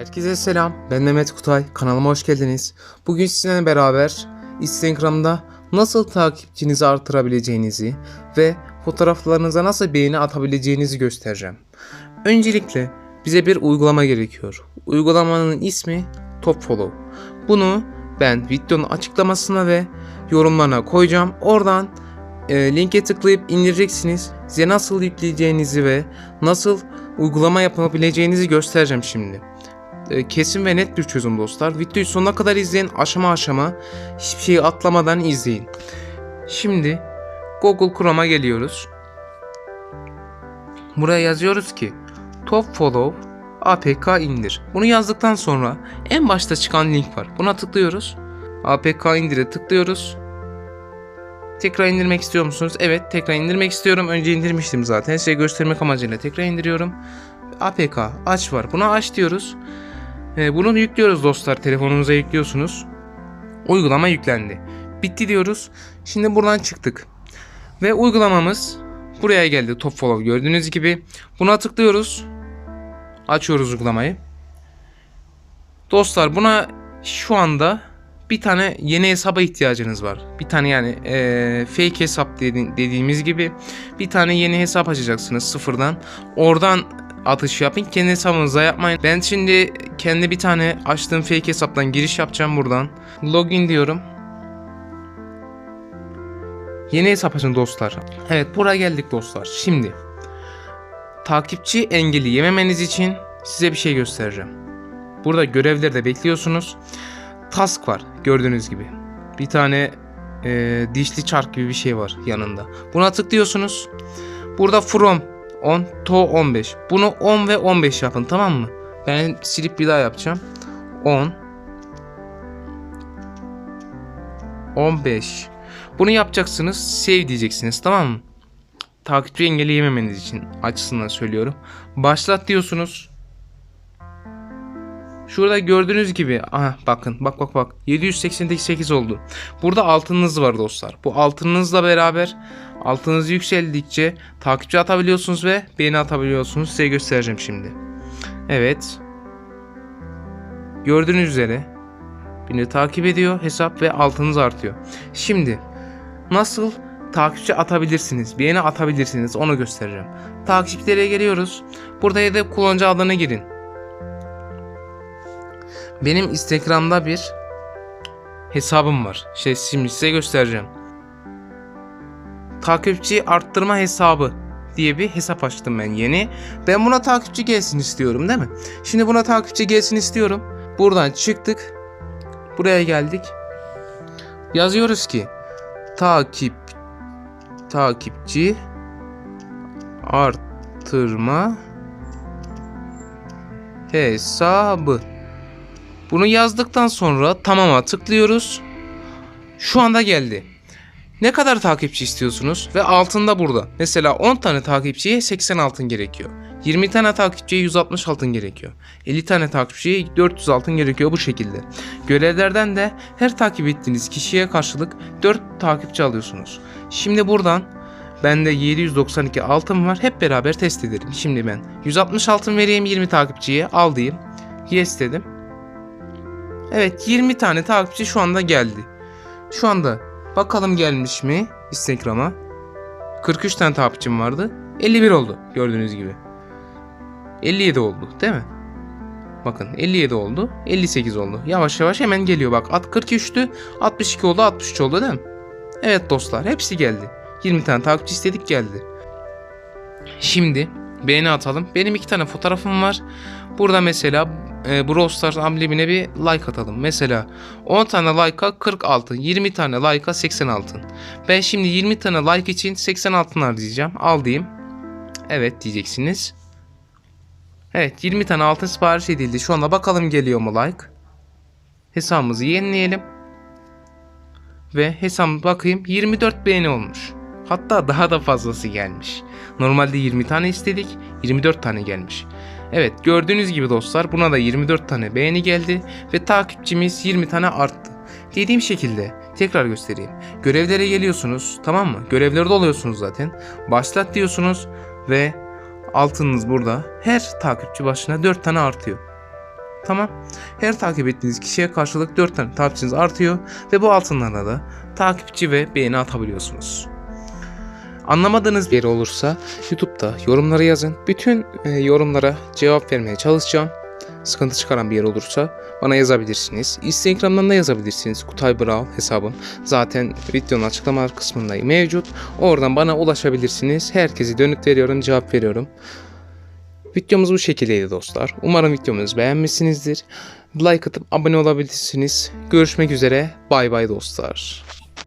Herkese selam. Ben Mehmet Kutay. Kanalıma hoş geldiniz. Bugün sizinle beraber Instagram'da nasıl takipçinizi artırabileceğinizi ve fotoğraflarınıza nasıl beğeni atabileceğinizi göstereceğim. Öncelikle bize bir uygulama gerekiyor. Uygulamanın ismi Top Follow. Bunu ben videonun açıklamasına ve yorumlarına koyacağım. Oradan e, linke tıklayıp indireceksiniz. Size nasıl yükleyeceğinizi ve nasıl uygulama yapabileceğinizi göstereceğim şimdi. E, kesin ve net bir çözüm dostlar. Videoyu sonuna kadar izleyin. Aşama aşama hiçbir şeyi atlamadan izleyin. Şimdi Google Chrome'a geliyoruz. Buraya yazıyoruz ki Top Follow APK indir. Bunu yazdıktan sonra en başta çıkan link var. Buna tıklıyoruz. APK indire tıklıyoruz. Tekrar indirmek istiyor musunuz? Evet tekrar indirmek istiyorum. Önce indirmiştim zaten. Size göstermek amacıyla tekrar indiriyorum. APK aç var. Buna aç diyoruz. Ee, bunu yüklüyoruz dostlar. Telefonunuza yüklüyorsunuz. Uygulama yüklendi. Bitti diyoruz. Şimdi buradan çıktık. Ve uygulamamız buraya geldi. Top follow gördüğünüz gibi. Buna tıklıyoruz. Açıyoruz uygulamayı. Dostlar buna şu anda bir tane yeni hesaba ihtiyacınız var. Bir tane yani eee, fake hesap dedi- dediğimiz gibi bir tane yeni hesap açacaksınız sıfırdan. Oradan atış yapın. Kendi hesabınıza yapmayın. Ben şimdi kendi bir tane açtığım fake hesaptan giriş yapacağım buradan. Login diyorum. Yeni hesap açın dostlar. Evet buraya geldik dostlar. Şimdi takipçi engeli yememeniz için size bir şey göstereceğim. Burada görevlerde bekliyorsunuz. Task var gördüğünüz gibi. Bir tane e, dişli çark gibi bir şey var yanında. Buna tıklıyorsunuz. Burada from 10 to 15. Bunu 10 ve 15 yapın tamam mı? Ben silip bir daha yapacağım. 10 15 Bunu yapacaksınız. Save diyeceksiniz tamam mı? Takipçi engelleyememeniz için açısından söylüyorum. Başlat diyorsunuz. Şurada gördüğünüz gibi aha bakın bak bak bak 788 oldu. Burada altınınız var dostlar. Bu altınınızla beraber altınız yükseldikçe takipçi atabiliyorsunuz ve beğeni atabiliyorsunuz. Size göstereceğim şimdi. Evet. Gördüğünüz üzere beni takip ediyor hesap ve altınız artıyor. Şimdi nasıl takipçi atabilirsiniz, beğeni atabilirsiniz onu göstereceğim. Takipçilere geliyoruz. Burada hedef kullanıcı adını girin. Benim Instagram'da bir hesabım var. Şey şimdi size göstereceğim. Takipçi arttırma hesabı diye bir hesap açtım ben yeni. Ben buna takipçi gelsin istiyorum değil mi? Şimdi buna takipçi gelsin istiyorum. Buradan çıktık. Buraya geldik. Yazıyoruz ki takip takipçi arttırma hesabı. Bunu yazdıktan sonra tamama tıklıyoruz. Şu anda geldi. Ne kadar takipçi istiyorsunuz? Ve altında burada. Mesela 10 tane takipçiye 80 altın gerekiyor. 20 tane takipçiye 160 altın gerekiyor. 50 tane takipçiye 400 altın gerekiyor bu şekilde. Görevlerden de her takip ettiğiniz kişiye karşılık 4 takipçi alıyorsunuz. Şimdi buradan bende 792 altın var. Hep beraber test edelim. Şimdi ben 160 altın vereyim 20 takipçiye al diyeyim. Yes dedim. Evet 20 tane takipçi şu anda geldi. Şu anda bakalım gelmiş mi Instagram'a. 43 tane takipçim vardı. 51 oldu gördüğünüz gibi. 57 oldu değil mi? Bakın 57 oldu. 58 oldu. Yavaş yavaş hemen geliyor bak. At 43'tü. 62 oldu 63 oldu değil mi? Evet dostlar hepsi geldi. 20 tane takipçi istedik geldi. Şimdi beğeni atalım. Benim iki tane fotoğrafım var. Burada mesela e, Brawl Stars amblemine bir like atalım. Mesela 10 tane like'a 40 altın, 20 tane like'a 80 altın. Ben şimdi 20 tane like için 80 altın harcayacağım. Al diyeyim. Evet diyeceksiniz. Evet 20 tane altın sipariş edildi. Şu anda bakalım geliyor mu like. Hesabımızı yenileyelim. Ve hesabıma bakayım 24 beğeni olmuş. Hatta daha da fazlası gelmiş. Normalde 20 tane istedik 24 tane gelmiş. Evet gördüğünüz gibi dostlar buna da 24 tane beğeni geldi ve takipçimiz 20 tane arttı. Dediğim şekilde tekrar göstereyim. Görevlere geliyorsunuz tamam mı? Görevlerde oluyorsunuz zaten. Başlat diyorsunuz ve altınız burada. Her takipçi başına 4 tane artıyor. Tamam. Her takip ettiğiniz kişiye karşılık 4 tane takipçiniz artıyor ve bu altınlarla da takipçi ve beğeni atabiliyorsunuz. Anlamadığınız bir yer olursa YouTube'da yorumlara yazın. Bütün e, yorumlara cevap vermeye çalışacağım. Sıkıntı çıkaran bir yer olursa bana yazabilirsiniz. Instagram'dan da yazabilirsiniz. Kutay Brawl hesabım. Zaten videonun açıklamalar kısmında mevcut. Oradan bana ulaşabilirsiniz. Herkese dönüt veriyorum, cevap veriyorum. Videomuz bu şekildeydi dostlar. Umarım videomuzu beğenmişsinizdir. Like atıp abone olabilirsiniz. Görüşmek üzere. Bay bay dostlar.